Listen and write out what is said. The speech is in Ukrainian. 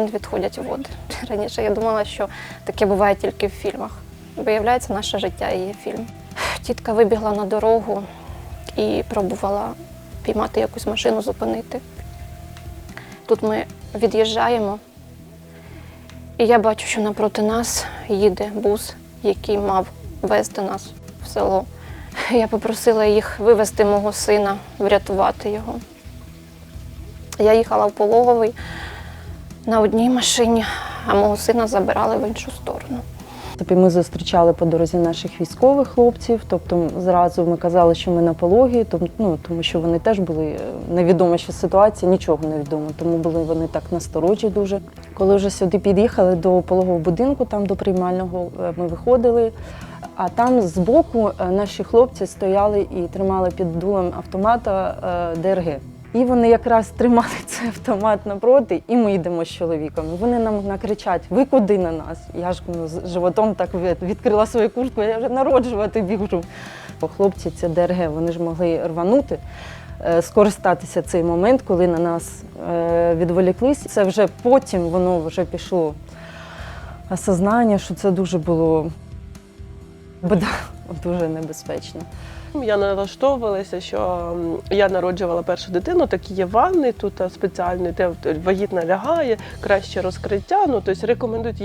момент відходять води. Раніше я думала, що таке буває тільки в фільмах. Виявляється, наше життя і є фільм. Тітка вибігла на дорогу і пробувала піймати якусь машину, зупинити. Тут ми від'їжджаємо, і я бачу, що напроти нас їде бус, який мав везти нас в село. Я попросила їх вивезти мого сина, врятувати його. Я їхала в пологовий на одній машині, а мого сина забирали в іншу сторону. Тобто ми зустрічали по дорозі наших військових хлопців, тобто зразу ми казали, що ми на пологі, ну, тому що вони теж були е, невідомо, що ситуація, нічого не відомо, тому були вони так насторожі дуже. Коли вже сюди під'їхали до пологового будинку, там до приймального, е, ми виходили. А там збоку е, наші хлопці стояли і тримали під дулем автомата ДРГ. І вони якраз тримали цей автомат напроти, і ми йдемо з чоловіком. Вони нам накричать: ви куди на нас? Я ж ну, з животом так відкрила свою куртку, я вже народжувати біжу. Бо хлопці, це ДРГ, вони ж могли рванути, е, скористатися цей момент, коли на нас е, відволіклись. Це вже потім воно вже пішло осознання, що це дуже було беда, дуже небезпечно. Я налаштовувалася, що я народжувала першу дитину, такі є ванни тут спеціальні, де вагітна лягає, краще розкриття. Ну тобто рекомендують